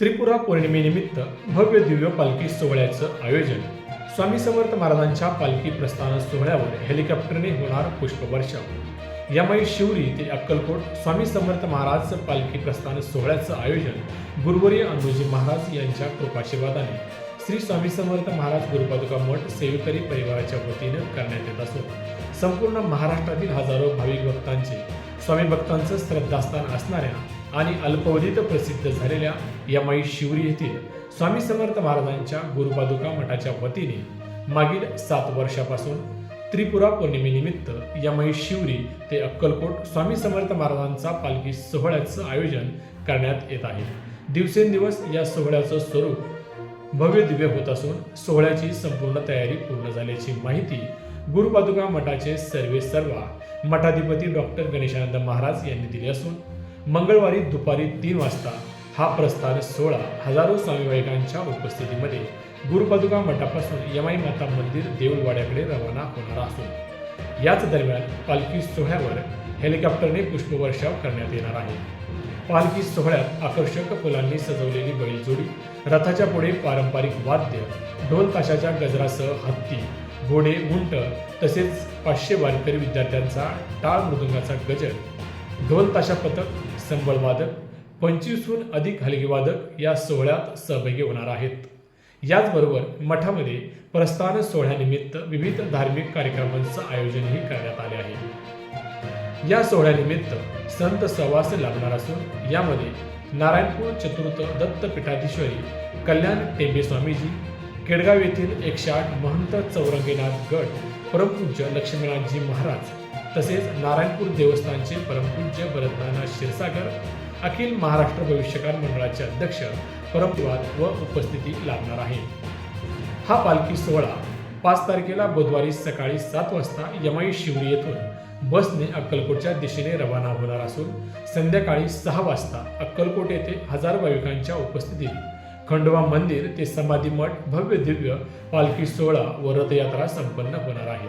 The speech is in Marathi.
त्रिपुरा पौर्णिमेनिमित्त भव्य दिव्य पालखी सोहळ्याचं आयोजन. स्वामी समर्थ महाराजांच्या पालखी प्रस्थान सोहळ्यावर हेलिकॉप्टरने होणार पुष्पवर्षाव यामुळे शिवरी ते अक्कलकोट स्वामी समर्थ महाराज पालखी प्रस्थान सोहळ्याचं आयोजन गुरुवर्य अण्णूजी महाराज यांच्या कृपाशीर्वादाने श्री स्वामी समर्थ महाराज गुरुपादुका मठ सेवेकरी परिवाराच्या वतीनं करण्यात येत असून संपूर्ण महाराष्ट्रातील हजारो भाविक भक्तांचे स्वामी भक्तांचं श्रद्धास्थान असणाऱ्या आणि अल्पवधीत प्रसिद्ध झालेल्या यमाई शिवरी येथील स्वामी समर्थ महाराजांच्या गुरुपादुका मठाच्या वतीने मागील सात वर्षापासून त्रिपुरा पौर्णिमेनिमित्त यमाई शिवरी ते अक्कलकोट स्वामी समर्थ महाराजांचा पालखी सोहळ्याचं आयोजन करण्यात येत आहे. दिवसेंदिवस या सोहळ्याचं स्वरूप भव्य दिव्य होत असून सोहळ्याची संपूर्ण तयारी पूर्ण झाल्याची माहिती गुरुपादुका मठाचे सर्वे सर्वा मठाधिपती डॉक्टर गणेशानंद महाराज यांनी दिली असून मंगळवारी दुपारी तीन वाजता हा प्रस्थान सोहळा हजारो स्वामीवाईकांच्या उपस्थितीमध्ये गुरुपादुका मठापासून यमाई माता मंदिर देऊळवाड्याकडे रवाना होणार असून याच दरम्यान पालखी सोहळ्यावर हेलिकॉप्टरने पुष्पवर्षाव करण्यात येणार आहे. पालखी सोहळ्यात आकर्षक फुलांनी सजवलेली बैलजोडी रथाच्या पुढे पारंपरिक वाद्य ढोल ताशाच्या गजरासह हत्ती घोडे उंट तसेच पाचशे वारकरी विद्यार्थ्यांचा टाळ मृदुंगाचा गजर ढोल ताशा पथक संबळवादक पंचवीसहून अधिक हलगीवादक या सोहळ्यात सहभागी होणार आहेत. याचबरोबर मठामध्ये प्रस्थान सोहळ्यानिमित्त विविध धार्मिक कार्यक्रमांचं आयोजनही करण्यात आले आहे. या सोहळ्यानिमित्त संत सहवास लाभणार असून यामध्ये नारायणपूर चतुर्थ दत्तपीठाधीश्वरी कल्याण टेंबे स्वामीजी केडगाव येथील एकशे आठ महंत चौरंगीनाथ गट परमपूज्य लक्ष्मीनाथजी महाराज तसेच नारायणपूर देवस्थानचे परमपूज्य भरतनाना क्षीरसागर अखिल महाराष्ट्र भविष्यकार मंडळाचे अध्यक्ष परमवाद व उपस्थिती लाभणार आहे हा पालखी सोहळा पाच तारखेला बुधवारी सकाळी सात वाजता यमाई शिवरी येथून बसने अक्कलकोटच्या दिशेने रवाना होणार असून संध्याकाळी सहा वाजता अक्कलकोट येथे हजार भाविकांच्या उपस्थितीत खंडोबा मंदिर ते समाधी मठ भव्य दिव्य पालखी सोहळा व रथयात्रा संपन्न होणार आहे.